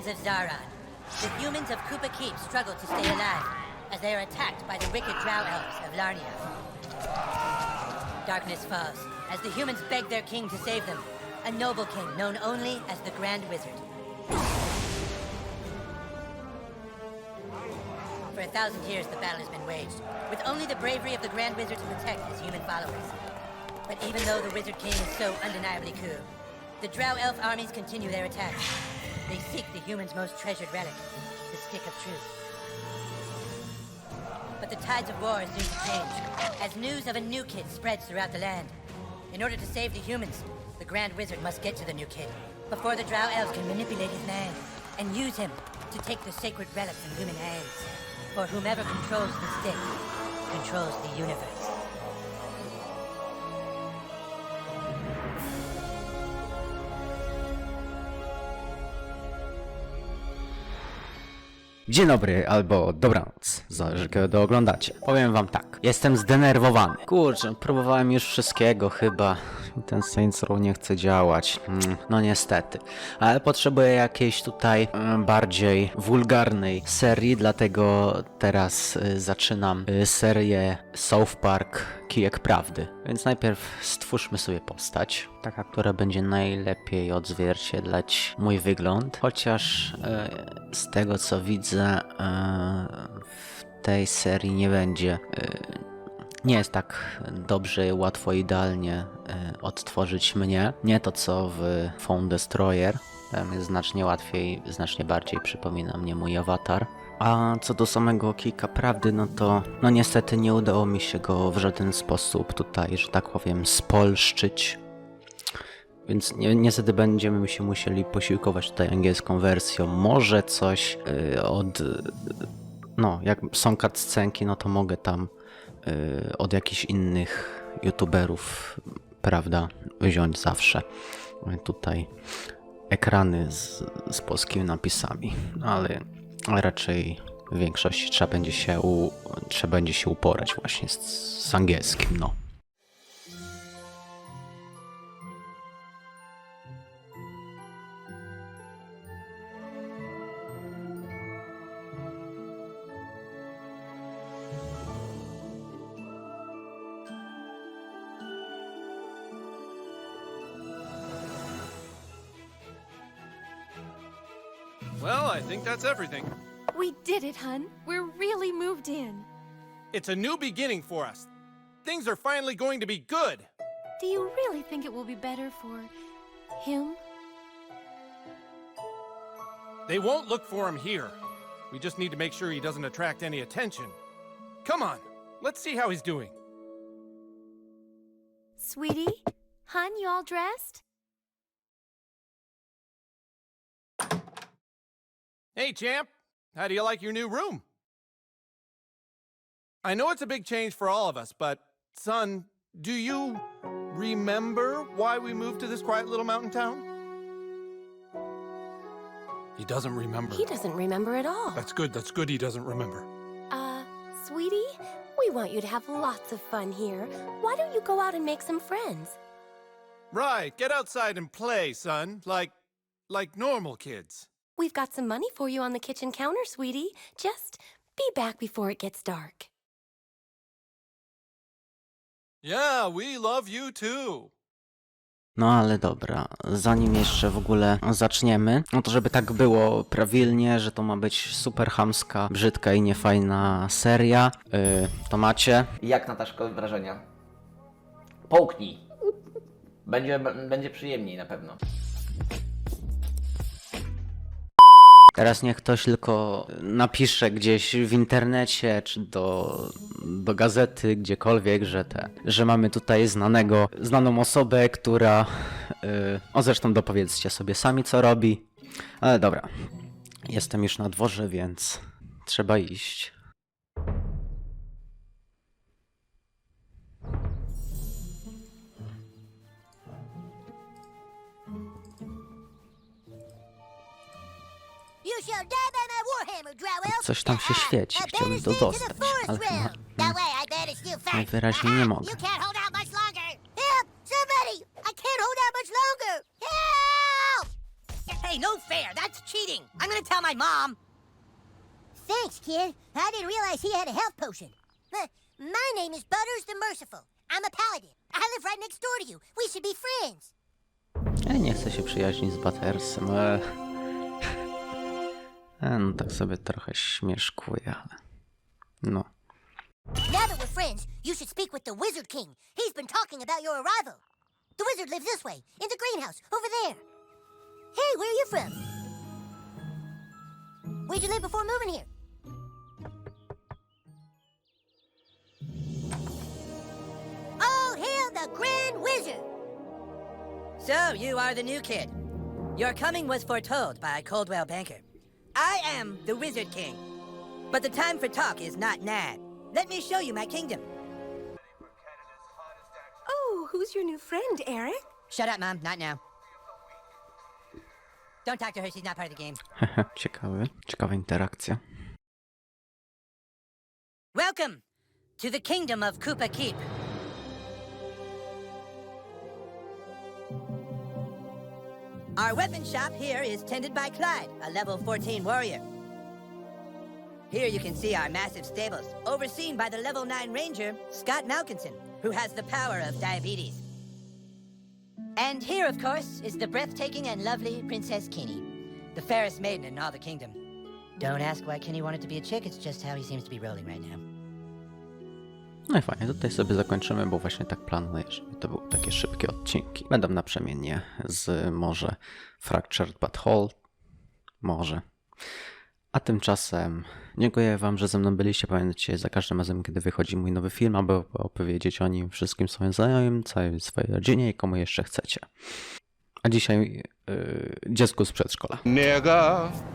sands of. The humans of Koopa Keep struggle to stay alive as they are attacked by the wicked drow elves of Larnia. Darkness falls as the humans beg their king to save them, a noble king known only as the Grand Wizard. For a thousand years, the battle has been waged, with only the bravery of the Grand Wizard to protect his human followers. But even though the Wizard King is so undeniably cool, the Drow Elf armies continue their attacks. They seek the humans' most treasured relic, the Stick of Truth. But the tides of war are soon to change, as news of a new kid spreads throughout the land. In order to save the humans, the Grand Wizard must get to the new kid before the Drow Elves can manipulate his mind and use him to take the sacred relic from human hands. For whomever controls the stick controls the universe. Dzień dobry, albo dobranoc, zależy kiedy oglądacie. Powiem wam tak, jestem zdenerwowany. Kurczę, próbowałem już wszystkiego chyba. Ten Saints Row nie chce działać. Mm, No niestety. Ale potrzebuję jakiejś tutaj mm, bardziej wulgarnej serii, dlatego teraz y, zaczynam y, serię South Park Kijek Prawdy. Więc najpierw stwórzmy sobie postać, taka, która będzie najlepiej odzwierciedlać mój wygląd. Chociaż e, z tego co widzę, w tej serii nie będzie. Nie jest tak dobrze, łatwo, idealnie e, odtworzyć mnie. Nie to co w Phone Destroyer. Tam jest znacznie łatwiej, znacznie bardziej przypomina mnie mój awatar. A co do samego Kika Prawdy, no to no niestety nie udało mi się go w żaden sposób tutaj, że tak powiem, spolszczyć. Więc ni- niestety będziemy się musieli posiłkować tutaj angielską wersją. Może coś y, od. y, No, jak są cutscenki, no to mogę tam od jakichś innych youtuberów, prawda, wziąć zawsze. Y, Tutaj ekrany z, z polskimi napisami, ale, ale raczej w większości trzeba będzie się, u, trzeba będzie się uporać właśnie z, z angielskim, no. Well, I think that's everything. We did it, hun. We're really moved in. It's a new beginning for us. Things are finally going to be good. Do you really think it will be better for him? They won't look for him here. We just need to make sure he doesn't attract any attention. Come on, let's see how he's doing. Sweetie? Hun, you all dressed? Hey, champ, how do you like your new room? I know it's a big change for all of us, but son, do you remember why we moved to this quiet little mountain town? He doesn't remember. He doesn't remember at all. That's good, that's good he doesn't remember. Uh, sweetie, we want you to have lots of fun here. Why don't you go out and make some friends? Right, get outside and play, son, like like normal kids. We've got some money for you on the kitchen counter, sweetie. Just be back before it gets dark. Yeah, we love you too. No ale dobra, zanim jeszcze w ogóle zaczniemy, no to żeby tak było prawilnie, że to ma być super chamska, brzydka i niefajna seria, yy, to macie. Jak Nataszko wrażenia? Połknij. Będzie, będzie przyjemniej na pewno. Teraz niech ktoś tylko napisze gdzieś w internecie, czy do, do gazety, gdziekolwiek, że te, że mamy tutaj znanego, znaną osobę, która, yy, o zresztą dopowiedzcie sobie sami co robi, ale dobra, jestem już na dworze, więc trzeba iść. Coś tam się ah, świeci, chciałbym to dostać, ale chyba realm. I banish you first. najwyraźniej nie mogę. You can't hold out much longer. Help! Somebody! I can't hold out much longer. Help! Hey, no fair! That's cheating! I'm gonna tell my mom. Thanks, kid. I didn't realize he had a health potion. My name is Butters the Merciful. I'm a paladin. I live right next door to you. We should be friends. Ja nie chcę się przyjaźnić z Buttersem, ale... E, no tak sobie trochę śmieszkuję, ale... No. Now that we're friends, you should speak with the Wizard King. He's been talking about your arrival. The wizard lives this way, in the greenhouse, over there. Hey, where are you from? Where'd you live before moving here? Oh, hail the Grand Wizard! So, you are the new kid. Your coming was foretold by Coldwell Banker. I am the Wizard King. But the time for talk is not now. Let me show you my kingdom. Oh, who's your new friend, Eric? Shut up, Mom. Not now. Don't talk to her. She's not part of the game. Ciekawy, ciekawa interakcja. Welcome to the kingdom of Koopa Keep. Our weapon shop here is tended by Clyde, a level 14 warrior. Here you can see our massive stables, overseen by the level 9 ranger, Scott Malkinson, who has the power of diabetes. And here, of course, is the breathtaking and lovely Princess Kenny, the fairest maiden in all the kingdom. Don't ask why Kenny wanted to be a chick, it's just how he seems to be rolling right now. No i fajnie, tutaj sobie zakończymy, bo właśnie tak planuję, żeby to były takie szybkie odcinki. Będą naprzemiennie z może Fractured But Whole, może. A tymczasem dziękuję Wam, że ze mną byliście. Pamiętajcie, za każdym razem, kiedy wychodzi mój nowy film, aby opowiedzieć o nim wszystkim swoim znajomym, całej swojej rodzinie i komu jeszcze chcecie. A dzisiaj yy, dziecku z przedszkola. Nigga.